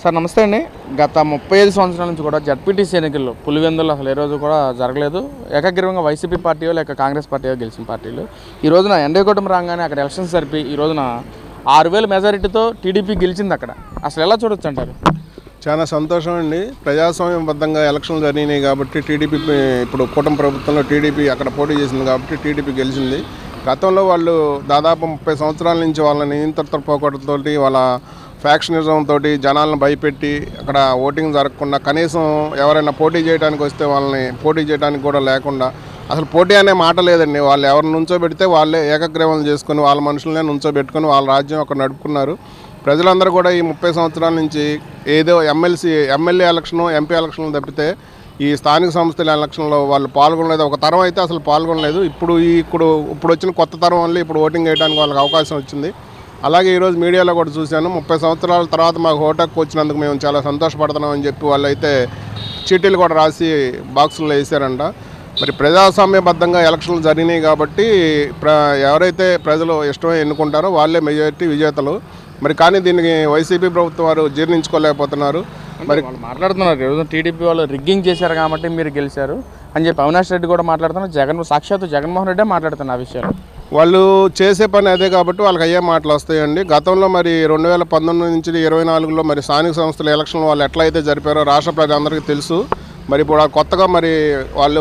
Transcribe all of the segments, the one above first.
Sir నమస్తే అండి. గత ముప్పై ఐదు సంవత్సరాల నుంచి కూడా జడ్పీటీసీ ఎన్నికల్లో పులివెందులు అసలు ఏ రోజు కూడా జరగలేదు. ఏకగ్రీవంగా వైసీపీ పార్టీయో లేక కాంగ్రెస్ పార్టీయో గెలిచిన పార్టీలు. ఈ రోజున ఎన్డీ కూటమి రాగానే అక్కడ ఎలక్షన్స్ జరిపి ఈ రోజున ఆరు వేల మెజారిటీతో టీడీపీ గెలిచింది అక్కడ. అసలు ఎలా చూడొచ్చు అంటారు? చాలా సంతోషం అండి. ప్రజాస్వామ్యబద్ధంగా ఎలక్షన్లు జరిగినాయి కాబట్టి టీడీపీ ఇప్పుడు కూటమి ప్రభుత్వంలో టీడీపీ అక్కడ పోటీ చేసింది కాబట్టి టీడీపీ గెలిచింది. గతంలో వాళ్ళు దాదాపు ముప్పై సంవత్సరాల నుంచి వాళ్ళ నియంత్రణ పోకడతోటి వాళ్ళ ఫ్యాక్షనిజం తోటి జనాలను భయపెట్టి అక్కడ ఓటింగ్ జరగకుండా కనీసం ఎవరైనా పోటీ చేయడానికి వస్తే వాళ్ళని పోటీ చేయడానికి కూడా లేకుండా అసలు పోటీ అనే మాట లేదండి. వాళ్ళు ఎవరిని నుంచోబెడితే వాళ్ళే ఏకగ్రీవం చేసుకుని వాళ్ళ మనుషులనే నుంచోబెట్టుకుని వాళ్ళ రాజ్యం అక్కడ నడుపుకున్నారు. ప్రజలందరూ కూడా ఈ ముప్పై సంవత్సరాల నుంచి ఏదో ఎమ్మెల్సీ ఎమ్మెల్యే ఎలక్షను ఎంపీ ఎలక్షన్లు తప్పితే ఈ స్థానిక సంస్థల ఎలక్షన్లో వాళ్ళు పాల్గొనలేదు. ఒక తరం అయితే అసలు పాల్గొనలేదు. ఇప్పుడు ఈ ఇప్పుడు ఇప్పుడు వచ్చిన కొత్త తరం వల్ల ఇప్పుడు ఓటింగ్ వేయడానికి వాళ్ళకి అవకాశం వచ్చింది. అలాగే ఈరోజు మీడియాలో కూడా చూశాను. ముప్పై సంవత్సరాల తర్వాత మాకు హక్కు వచ్చినందుకు మేము చాలా సంతోషపడుతున్నాం అని చెప్పి వాళ్ళైతే చీటీలు కూడా రాసి బాక్సుల్లో వేసారంట మరి ప్రజాస్వామ్యబద్ధంగా ఎలక్షన్లు జరిగినాయి కాబట్టి ప్ర ఎవరైతే ప్రజలు ఇష్టమై ఎన్నుకుంటారో వాళ్ళే మెజారిటీ విజేతలు. మరి కానీ దీనికి వైసీపీ ప్రభుత్వం వారు జీర్ణించుకోలేకపోతున్నారు. మరి వాళ్ళు మాట్లాడుతున్నారు. ఈ రోజున టీడీపీ వాళ్ళు రిగ్గింగ్ చేశారు కాబట్టి మీరు గెలిచారు. అని చెప్పి అవినాష్ రెడ్డి కూడా మాట్లాడుతున్నారు. జగన్ సాక్షాత్తు జగన్మోహన్ రెడ్డే మాట్లాడుతున్నారు ఆ విషయాలు. వాళ్ళు చేసే పని అదే కాబట్టి వాళ్ళకి అయ్యే మాటలు వస్తాయండి. గతంలో మరి రెండు వేల పంతొమ్మిది నుంచి ఇరవై నాలుగులో మరి స్థానిక సంస్థల ఎలక్షన్ వాళ్ళు ఎట్లయితే జరిపారో రాష్ట్ర ప్రజలందరికీ తెలుసు. మరి ఇప్పుడు కొత్తగా మరి వాళ్ళు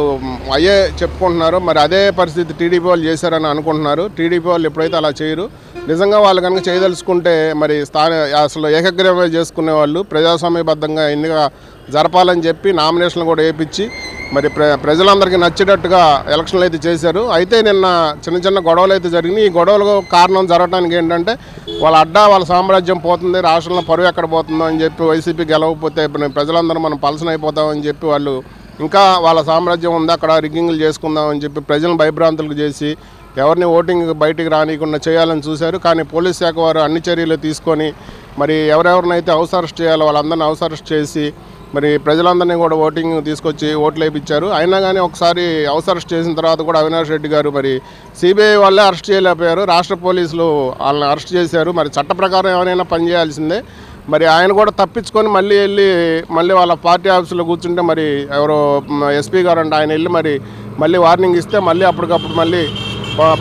అయ్యే చెప్పుకుంటున్నారు మరి అదే పరిస్థితి టీడీపీ వాళ్ళు చేశారని అనుకుంటున్నారు. టీడీపీ వాళ్ళు ఎప్పుడైతే అలా చేయరు. నిజంగా వాళ్ళు కనుక చేయదలుచుకుంటే మరి స్థాన అసలు ఏకగ్రీవంగా చేసుకునే వాళ్ళు ప్రజాస్వామ్యబద్ధంగా ఎన్నిక జరపాలని చెప్పి నామినేషన్లు కూడా వేయించి మరి ప్ర ప్రజలందరికీ నచ్చేటట్టుగా ఎలక్షన్లు అయితే చేశారు. అయితే నిన్న చిన్న చిన్న గొడవలు అయితే జరిగినాయి. ఈ గొడవలకు కారణం జరగడానికి ఏంటంటే వాళ్ళ అడ్డా వాళ్ళ సామ్రాజ్యం పోతుంది రాష్ట్రంలో పరువు ఎక్కడ పోతుందో అని చెప్పి వైసీపీ గెలవకపోతే ప్రజలందరూ మనం పలసన అయిపోతామని చెప్పి వాళ్ళు ఇంకా వాళ్ళ సామ్రాజ్యం ఉంది అక్కడ రిగ్గింగ్లు చేసుకుందామని చెప్పి ప్రజలను భయభ్రాంతులకు చేసి ఎవరిని ఓటింగ్ బయటికి రానియకుండా చేయాలని చూశారు. కానీ పోలీస్ శాఖ వారు అన్ని చర్యలు తీసుకొని మరి ఎవరెవరినైతే హౌస్ చేయాలో వాళ్ళందరినీ హౌస్ చేసి మరి ప్రజలందరినీ కూడా ఓటింగ్ తీసుకొచ్చి ఓట్లు వేయించారు అయినా కానీ ఒకసారి హౌస్ అరెస్ట్ చేసిన తర్వాత కూడా అవినాష్ రెడ్డి గారు మరి సిబిఐ వాళ్ళే అరెస్ట్ చేయలేకపోయారు. రాష్ట్ర పోలీసులు వాళ్ళని అరెస్ట్ చేశారు. మరి చట్ట ప్రకారం ఏమైనా పనిచేయాల్సిందే మరి ఆయన కూడా తప్పించుకొని మళ్ళీ వెళ్ళి మళ్ళీ వాళ్ళ పార్టీ ఆఫీసులో కూర్చుంటే మరి ఎవరో ఎస్పీ గారు అంటే ఆయన వెళ్ళి మరి మళ్ళీ వార్నింగ్ ఇస్తే మళ్ళీ అప్పటికప్పుడు మళ్ళీ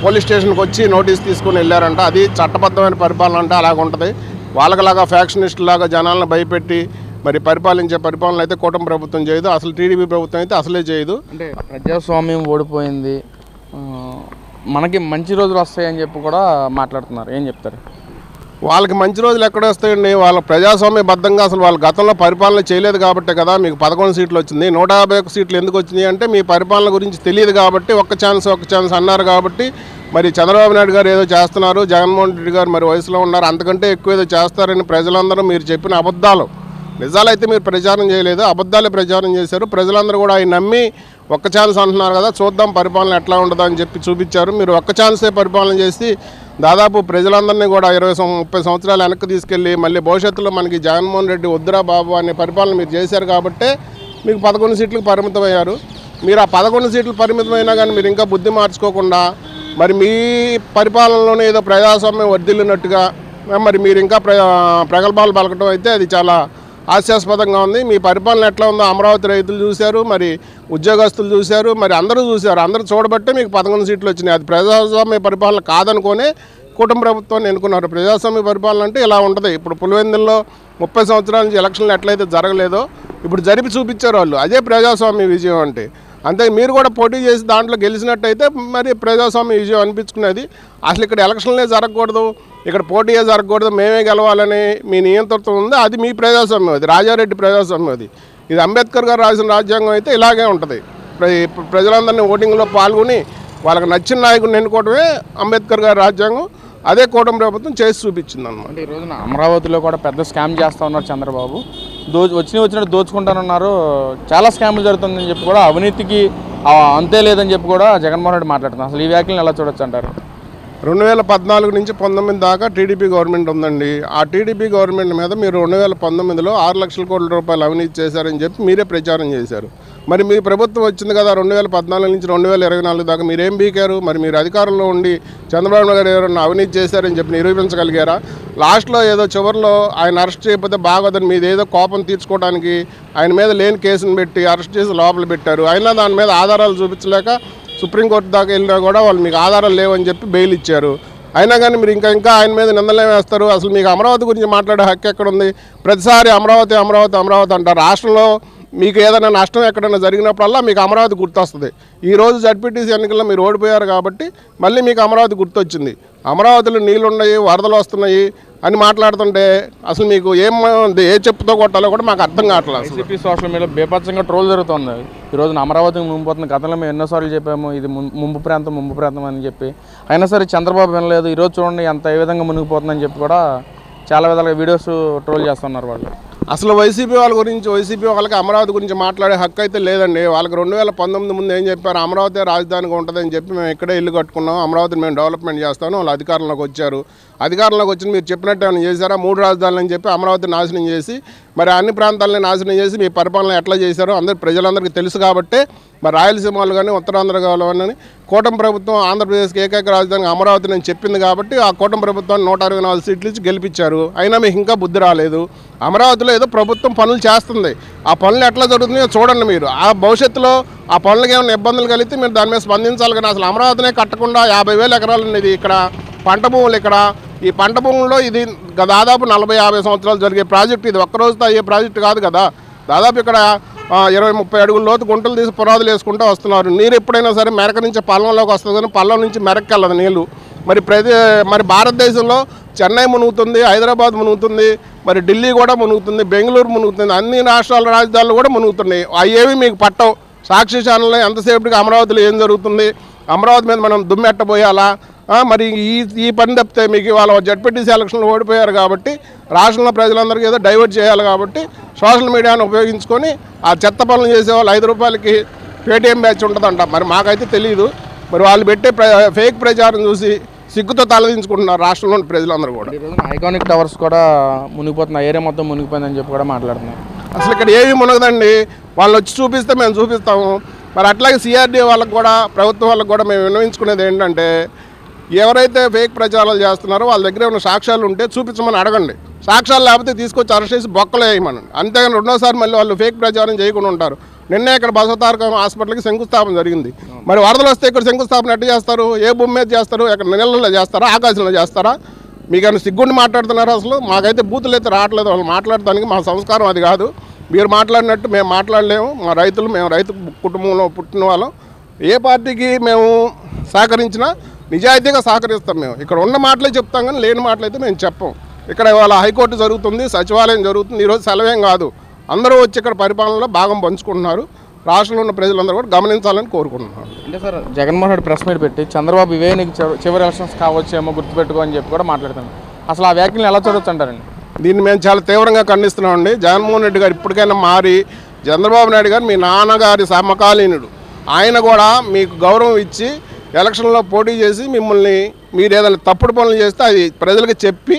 పోలీస్ స్టేషన్కి వచ్చి నోటీస్ తీసుకొని వెళ్ళారంట. అది చట్టబద్ధమైన పరిపాలన అంటే అలాగ ఉంటుంది వాళ్ళకిలాగా ఫ్యాక్షనిస్ట్ లాగా జనాలను భయపెట్టి మరి పరిపాలించే పరిపాలన అయితే కూటమి ప్రభుత్వం చేయదు. అసలు టీడీపీ ప్రభుత్వం అయితే అసలే చేయదు. అంటే ప్రజాస్వామ్యం ఓడిపోయింది. మనకి మంచి రోజులు వస్తాయని చెప్పి కూడా మాట్లాడుతున్నారు. ఏం చెప్తారు? వాళ్ళకి మంచి రోజులు ఎక్కడ వస్తాయండి? వాళ్ళ ప్రజాస్వామ్యబద్ధంగా అసలు వాళ్ళ గతంలో పరిపాలన చేయలేదు కాబట్టే కదా మీకు పదకొండు సీట్లు వచ్చింది. నూట యాభై ఒక్క సీట్లు ఎందుకు వచ్చినాయి అంటే మీ పరిపాలన గురించి తెలియదు కాబట్టి ఒక్క ఛాన్స్ ఒక్క ఛాన్స్ అన్నారు కాబట్టి మరి చంద్రబాబు నాయుడు గారు ఏదో చేస్తున్నారు జగన్మోహన్ రెడ్డి గారు మరి వయసులో ఉన్నారు. అంతకంటే ఎక్కువ ఏదో చేస్తారని ప్రజలందరూ మీరు చెప్పిన అబద్ధాలు. నిజాలైతే మీరు ప్రచారం చేయలేదు అబద్ధాలే ప్రచారం చేశారు. ప్రజలందరూ కూడా ఆయన నమ్మి ఒక్క ఛాన్స్ అంటున్నారు కదా చూద్దాం పరిపాలన ఎట్లా ఉంటుందో అని చెప్పి చూపించారు. మీరు ఒక్క ఛాన్సే పరిపాలన చేసి దాదాపు ప్రజలందరినీ కూడా ఇరవై ముప్పై సంవత్సరాలు వెనక్కి తీసుకెళ్ళి మళ్ళీ భవిష్యత్తులో మనకి జగన్మోహన్ రెడ్డి వద్దురా బాబు అనే పరిపాలన మీరు చేశారు కాబట్టే మీకు పదకొండు సీట్లకు పరిమితమయ్యారు. మీరు ఆ పదకొండు సీట్లు పరిమితమైనా కానీ మీరు ఇంకా బుద్ధి మార్చుకోకుండా మరి మీ పరిపాలనలోనే ఏదో ప్రజాస్వామ్యం వర్ధిల్లినట్టుగా మరి మీరు ఇంకా ప్ర ప్రగల్భాలు పలకటం అయితే అది చాలా హాస్యాస్పదంగా ఉంది. మీ పరిపాలన ఎట్లా ఉందో అమరావతి రైతులు చూశారు మరి ఉద్యోగస్తులు చూశారు మరి అందరూ చూశారు. అందరూ చూడబట్టే మీకు పదకొండు సీట్లు వచ్చినాయి. అది ప్రజాస్వామ్య పరిపాలన కాదనుకోనే కుటుంబ ప్రభుత్వాన్ని ఎన్నుకున్నారు. ప్రజాస్వామ్య పరిపాలన అంటే ఇలా ఉంటుంది. ఇప్పుడు పులివెందుల్లో ముప్పై సంవత్సరాల నుంచి ఎలక్షన్లు ఎట్లయితే జరగలేదో ఇప్పుడు జరిపి చూపించారు వాళ్ళు. అదే ప్రజాస్వామ్య విజయం అంటే. అంతే మీరు కూడా పోటీ చేసి దాంట్లో గెలిచినట్టయితే మరి ప్రజాస్వామ్య విజయం అనిపించుకునేది. అసలు ఇక్కడ ఎలక్షన్లే జరగకూడదు. ఇక్కడ పోటీగా జరగకూడదు మేమే గెలవాలని మీ నియంత్రత్వం ఉంది. అది మీ ప్రజాస్వామ్యం అది రాజారెడ్డి ప్రజాస్వామ్యం అది. ఇది అంబేద్కర్ గారు రాసిన రాజ్యాంగం అయితే ఇలాగే ఉంటుంది. ప్ర- ప్రజలందరినీ ఓటింగ్లో పాల్గొని వాళ్ళకి నచ్చిన నాయకుడిని ఎన్నుకోవడమే అంబేద్కర్ గారి రాజ్యాంగం. అదే కూటమి ప్రభుత్వం చేసి చూపించింది అనమాట ఈ రోజున అమరావతిలో కూడా పెద్ద స్కామ్ చేస్తూ ఉన్నారు చంద్రబాబు. దో వచ్చిన వచ్చినట్టు దోచుకుంటానన్నారు. చాలా స్కామ్లు జరుగుతుందని చెప్పి కూడా అవినీతికి అంతే లేదని చెప్పి కూడా జగన్మోహన్ రెడ్డి మాట్లాడుతున్నారు. అసలు ఈ వ్యాఖ్యలను ఎలా చూడొచ్చు అంటారు? రెండు వేల పద్నాలుగు నుంచి పంతొమ్మిది దాకా టీడీపీ గవర్నమెంట్ ఉందండి. ఆ టీడీపీ గవర్నమెంట్ మీద మీరు రెండు వేల పంతొమ్మిదిలో ఆరు లక్షల కోట్ల రూపాయలు అవినీతి చేశారని చెప్పి మీరే ప్రచారం చేశారు. మరి మీ ప్రభుత్వం వచ్చింది కదా రెండు వేల పద్నాలుగు నుంచి రెండు వేల ఇరవై నాలుగు దాకా మీరేం బీకారు? మరి మీరు అధికారంలో ఉండి చంద్రబాబు నాయుడు ఎవరన్నా అవినీతి చేశారని చెప్పి నిరూపించగలిగారా? లాస్ట్లో ఏదో చివరిలో ఆయన అరెస్ట్ చేయకపోతే బాగోదని మీద ఏదో కోపం తీర్చుకోవడానికి ఆయన మీద లేని కేసును పెట్టి అరెస్ట్ చేసి లోపల పెట్టారు. అయినా దాని మీద ఆధారాలు చూపించలేక సుప్రీంకోర్టు దాకా వెళ్ళినా కూడా వాళ్ళు మీకు ఆధారాలు లేవని చెప్పి బెయిల్ ఇచ్చారు. అయినా కానీ మీరు ఇంకా ఇంకా ఆయన మీద నిందలే వేస్తారు. అసలు మీకు అమరావతి గురించి మాట్లాడే హక్కు ఎక్కడ ఉంది? ప్రతిసారి అమరావతి అమరావతి అమరావతి అంటారు. రాష్ట్రంలో మీకు ఏదైనా నష్టం ఎక్కడైనా జరిగినప్పుడల్లా మీకు అమరావతి గుర్తొస్తుంది. ఈ రోజు జడ్పీటీసీ ఎన్నికల్లో మీరు ఓడిపోయారు కాబట్టి మళ్ళీ మీకు అమరావతి గుర్తొచ్చింది. అమరావతిలో నీళ్ళు ఉన్నాయి వరదలు వస్తున్నాయి అని మాట్లాడుతుంటే అసలు మీకు ఏం ఏ చెప్పుతో కొట్టాలో కూడా మాకు అర్థం కావట్లేదు వైసీపీ సోషల్ మీడియా బేపచ్చంగా ట్రోల్ జరుగుతుంది. ఈ రోజున అమరావతికి ముంపుపోతుంది గతంలో మేము ఎన్నోసార్లు చెప్పాము ఇది ముంపు ప్రాంతం ముంపు ప్రాంతం అని చెప్పి. అయినా సరే చంద్రబాబు వినలేదు ఈరోజు చూడండి ఎంత ఏ విధంగా మునిగిపోతుందని చెప్పి కూడా చాలా విధాలుగా వీడియోస్ ట్రోల్ చేస్తున్నారు వాళ్ళు. అసలు వైసీపీ వాళ్ళ గురించి వైసీపీ వాళ్ళకి అమరావతి గురించి మాట్లాడే హక్కు అయితే లేదండి. వాళ్ళకి రెండు వేల పంతొమ్మిది ముందు ఏం చెప్పారు? అమరావతి రాజధానిగా ఉంటుందని చెప్పి మేము ఇక్కడే ఇల్లు కట్టుకున్నాం. అమరావతిని మేము డెవలప్మెంట్ చేస్తాను వాళ్ళు అధికారంలోకి వచ్చారు. అధికారంలోకి వచ్చి మీరు చెప్పినట్టు ఏమైనా చేశారా? మూడు రాజధానులు అని చెప్పి అమరావతి నాశనం చేసి మరి అన్ని ప్రాంతాలని నాశనం చేసి మీ పరిపాలన ఎట్లా చేశారో అందరు ప్రజలందరికీ తెలుసు కాబట్టే మరి రాయలసీమలు కానీ ఉత్తరాంధ్ర కానీ కూటమి ప్రభుత్వం ఆంధ్రప్రదేశ్కి ఏకైక రాజధాని అమరావతి నేను చెప్పింది కాబట్టి ఆ కూటమి ప్రభుత్వాన్ని నూట అరవై నాలుగు సీట్లు ఇచ్చి గెలిపించారు. అయినా మీకు ఇంకా బుద్ధి రాలేదు. అమరావతిలో ఏదో ప్రభుత్వం పనులు చేస్తుంది. ఆ పనులు ఎట్లా జరుగుతున్నాయో చూడండి మీరు. ఆ భవిష్యత్తులో ఆ పనులకు ఏమైనా ఇబ్బందులు కలిగితే మీరు దాని మీద స్పందించాలి కానీ అసలు అమరావతినే కట్టకుండా యాభై వేల ఎకరాలు ఉన్నది ఇక్కడ. పంట భూములు ఇక్కడ. ఈ పంట భూముల్లో ఇది దాదాపు నలభై యాభై సంవత్సరాలు జరిగే ప్రాజెక్ట్. ఇది ఒక్క రోజుతో అయ్యే ప్రాజెక్ట్ కాదు కదా. దాదాపు ఇక్కడ ఇరవై ముప్పై అడుగుల లోతు గుంటలు తీసి పునాదులు వేసుకుంటూ వస్తున్నారు. నీరు ఎప్పుడైనా సరే మెరక నుంచి పల్లంలోకి వస్తుంది కానీ పల్లం నుంచి మెరక్కి వెళ్ళదు నీళ్ళు మరి ప్రతి మరి భారతదేశంలో చెన్నై మునుగుతుంది హైదరాబాద్ మునుగుతుంది మరి ఢిల్లీ కూడా మునుగుతుంది బెంగళూరు మునుగుతుంది అన్ని రాష్ట్రాల రాజధానులు కూడా మునుగుతున్నాయి. అవి మీకు పట్టవు. సాక్షి ఛానల్లో ఎంతసేపటికి అమరావతిలో ఏం జరుగుతుంది? అమరావతి మీద మనం దుమ్మెట్టబోయాలా? మరి ఈ ఈ పని తప్పితే మీకు ఇవాళ జడ్పీటీసీ ఎలక్షన్లు ఓడిపోయారు కాబట్టి రాష్ట్రంలో ప్రజలందరికీ ఏదో డైవర్ట్ చేయాలి కాబట్టి సోషల్ మీడియాను ఉపయోగించుకొని ఆ చెత్త పనులు చేసే వాళ్ళు ఐదు రూపాయలకి పేటీఎం బ్యాచ్ ఉంటుందంట. మరి మాకైతే తెలియదు మరి వాళ్ళు పెట్టే ప్ర ఫేక్ ప్రచారం చూసి సిగ్గుతో తలదించుకుంటున్నారు రాష్ట్రంలోని ప్రజలందరూ కూడా. ఐకానిక్ టవర్స్ కూడా మునిగిపోతుంది ఆ ఏరియా మొత్తం మునిగిపోయిందని చెప్పి కూడా మాట్లాడుతున్నారు. అసలు ఇక్కడ ఏమీ మునగదండి. వాళ్ళు వచ్చి చూపిస్తే మేము చూపిస్తాము. మరి అట్లాగే సిఆర్డీ వాళ్ళకి కూడా ప్రభుత్వం వాళ్ళకి కూడా మేము విన్నవించుకునేది ఏంటంటే ఎవరైతే ఫేక్ ప్రచారాలు చేస్తున్నారో వాళ్ళ దగ్గర ఉన్న సాక్ష్యాలు ఉంటే చూపించమని అడగండి. సాక్ష్యాలు లేకపోతే తీసుకొచ్చి అరెస్ట్ చేసి బొక్కలు వేయమనండి. అంతేగాని రెండోసారి మళ్ళీ వాళ్ళు ఫేక్ ప్రచారం చేయకుండా ఉంటారు. నిన్నే ఇక్కడ బసవతారకం హాస్పిటల్కి శంకుస్థాపన జరిగింది. మరి వరదలు వస్తే ఇక్కడ శంకుస్థాపన ఎట్టు చేస్తారు? ఏ భూమి మీద చేస్తారు? ఎక్కడ నీళ్ళలో చేస్తారా? ఆకాశంలో చేస్తారా? మీకైనా సిగ్గుండి మాట్లాడుతున్నారు అసలు. మాకైతే బూతులు అయితే రావట్లేదు. వాళ్ళు మాట్లాడటానికి మా సంస్కారం అది కాదు. మీరు మాట్లాడినట్టు మేము మాట్లాడలేము. మా రైతులు మేము రైతు కుటుంబంలో పుట్టిన వాళ్ళం. ఏ పార్టీకి మేము సహకరించినా నిజాయితీగా సహకరిస్తాం మేము. ఇక్కడ ఉన్న మాటలే చెప్తాం కానీ లేని మాటలైతే మేము చెప్పం. ఇక్కడ ఇవాళ హైకోర్టు జరుగుతుంది సచివాలయం జరుగుతుంది ఈరోజు సెలవేం కాదు. అందరూ వచ్చి ఇక్కడ పరిపాలనలో భాగం పంచుకుంటున్నారు. రాష్ట్రంలో ఉన్న ప్రజలందరూ కూడా గమనించాలని కోరుకుంటున్నాను అంటే sir Jaganmohan Reddy press meet పెట్టి చంద్రబాబు ఇవే నీకు చివ- చివరి ఎలక్షన్స్ కావచ్చేమో గుర్తుపెట్టుకో అని చెప్పి కూడా మాట్లాడుతాను అసలు ఆ వ్యాఖ్యలను ఎలా చూడొచ్చు అంటారండి దీన్ని మేము చాలా తీవ్రంగా ఖండిస్తున్నామండి. జగన్మోహన్ రెడ్డి గారు ఇప్పటికైనా మారి చంద్రబాబు నాయుడు గారు మీ నాన్నగారి సమకాలీనుడు. ఆయన కూడా మీకు గౌరవం ఇచ్చి ఎలక్షన్లో పోటీ చేసి మిమ్మల్ని మీరు ఏదైనా తప్పుడు పనులు చేస్తే అది ప్రజలకు చెప్పి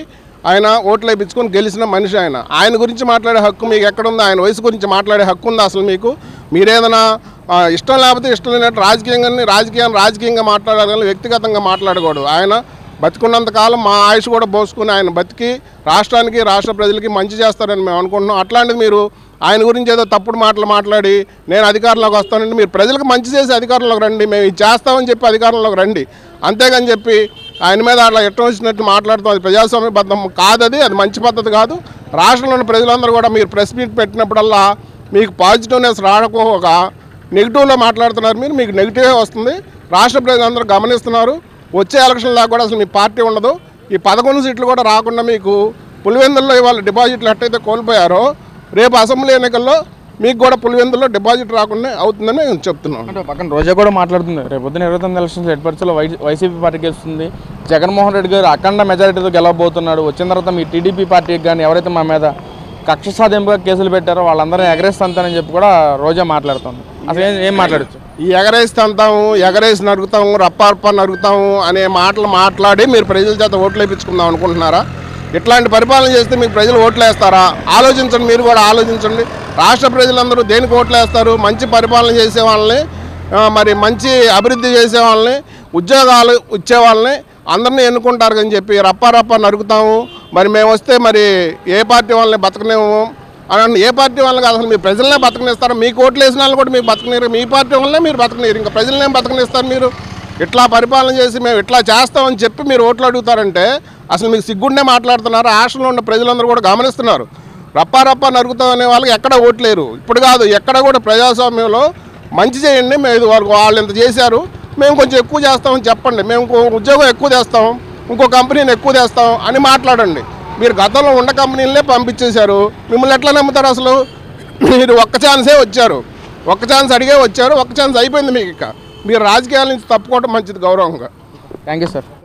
ఆయన ఓట్లు వేయించుకొని గెలిచిన మనిషి ఆయన. ఆయన గురించి మాట్లాడే హక్కు మీకు ఎక్కడుందో? ఆయన వయసు గురించి మాట్లాడే హక్కు ఉందా అసలు మీకు? మీరేదైనా ఇష్టం లేకపోతే ఇష్టం లేనట్టు రాజకీయంగా రాజకీయాన్ని రాజకీయంగా మాట్లాడాలి కానీ వ్యక్తిగతంగా మాట్లాడకూడదు. ఆయన బతికున్నంత కాలం మా ఆయుష్ కూడా పోసుకుని ఆయన బతికి రాష్ట్రానికి రాష్ట్ర ప్రజలకి మంచి చేస్తారని మేము అనుకుంటున్నాం. అట్లాంటిది మీరు ఆయన గురించి ఏదో తప్పుడు మాటలు మాట్లాడి నేను అధికారంలోకి వస్తానండి మీరు ప్రజలకు మంచి చేసి అధికారంలోకి రండి మేము ఇది చేస్తామని చెప్పి అధికారంలోకి రండి. అంతేగాని చెప్పి ఆయన మీద అట్లా ఎట్టం వచ్చినట్టు మాట్లాడుతాం అది ప్రజాస్వామ్యబద్ధం కాదది అది మంచి పద్ధతి కాదు. రాష్ట్రంలోని ప్రజలందరూ కూడా మీరు ప్రెస్ మీట్ పెట్టినప్పుడల్లా మీకు పాజిటివ్నెస్ రాకపోక నెగిటివ్లో మాట్లాడుతున్నారు మీరు మీకు నెగిటివే వస్తుంది. రాష్ట్ర ప్రజలందరూ గమనిస్తున్నారు. వచ్చే ఎలక్షన్ దాకా కూడా అసలు మీ పార్టీ ఉండదు. ఈ పదకొండు సీట్లు కూడా రాకుండా మీకు పులివెందుల్లో ఇవాళ డిపాజిట్లు ఎట్టయితే కోల్పోయారో రేపు అసెంబ్లీ ఎన్నికల్లో మీకు కూడా పులివెందుల్లో డిపాజిట్ రాకుండా అవుతుందని నేను చెప్తున్నాను. అంటే పక్కన రోజా కూడా మాట్లాడుతుంది. రేపు పొద్దున ఇరవై తొమ్మిది ఎలక్షన్స్ ఎడ్పర్చిలో వై వైసీపీ పార్టీ గెలుస్తుంది. జగన్మోహన్ రెడ్డి గారు అఖండ మెజారిటీతో గెలవబోతున్నాడు. వచ్చిన తర్వాత మీ టీడీపీ పార్టీకి కానీ ఎవరైతే మా మీద కక్ష సాధింపుగా కేసులు పెట్టారో వాళ్ళందరినీ ఎగరేస్తానని చెప్పి కూడా రోజా మాట్లాడుతుంది. అసలు ఏం ఏం మాట్లాడచ్చు? ఈ ఎగరేసి తంతాము ఎగరేసి నరుగుతాము రప్ప రప్ప నరుగుతాము అనే మాటలు మాట్లాడి మీరు ప్రజల చేత ఓట్లు వేయించుకుందాం అనుకుంటున్నారా? ఇట్లాంటి పరిపాలన చేస్తే మీకు ప్రజలు ఓట్లు వేస్తారా? ఆలోచించండి మీరు కూడా ఆలోచించండి. రాష్ట్ర ప్రజలందరూ దేనికి ఓట్లు వేస్తారు? మంచి పరిపాలన చేసే వాళ్ళని మరి మంచి అభివృద్ధి చేసే వాళ్ళని ఉద్యోగాలు ఇచ్చే వాళ్ళని అందరినీ ఎన్నుకుంటారు అని చెప్పి రప్ప రప్ప మరి మేము వస్తే మరి ఏ పార్టీ వాళ్ళని బతకనేము అని ఏ పార్టీ వాళ్ళని కాదు అసలు మీరు ప్రజలనే బతకనిస్తారు? మీకు ఓట్లు వేసిన వాళ్ళు కూడా మీకు బతకనీరు మీ పార్టీ వాళ్ళనే మీరు బతకనీరు ఇంకా ప్రజలనే బతకనిస్తారు మీరు. ఇట్లా పరిపాలన చేసి మేము ఇట్లా చేస్తామని చెప్పి మీరు ఓట్లు అడుగుతారంటే అసలు మీకు సిగ్గుండే మాట్లాడుతున్నారు. రాష్ట్రంలో ఉన్న ప్రజలందరూ కూడా గమనిస్తున్నారు. రప్పా రప్పా అనే వాళ్ళకి ఎక్కడ ఓట్లేరు ఇప్పుడు కాదు ఎక్కడ కూడా ప్రజాస్వామ్యంలో మంచి చేయండి మేము ఇది వాళ్ళు ఇంత చేశారు మేము కొంచెం ఎక్కువ చేస్తామని చెప్పండి. మేము ఇంకో ఉద్యోగం ఎక్కువ చేస్తాం ఇంకో కంపెనీని ఎక్కువ చేస్తాం అని మాట్లాడండి. మీరు గతంలో ఉన్న కంపెనీలనే పంపించేశారు. మిమ్మల్ని ఎట్లా నమ్ముతారు అసలు? మీరు ఒక్క ఛాన్సే వచ్చారు. ఒక్క ఛాన్స్ అడిగే వచ్చారు. ఒక్క ఛాన్స్ అయిపోయింది మీకు ఇక. మీరు రాజకీయాల నుంచి తప్పుకోవడం మంచిది గౌరవంగా. Thank you sir.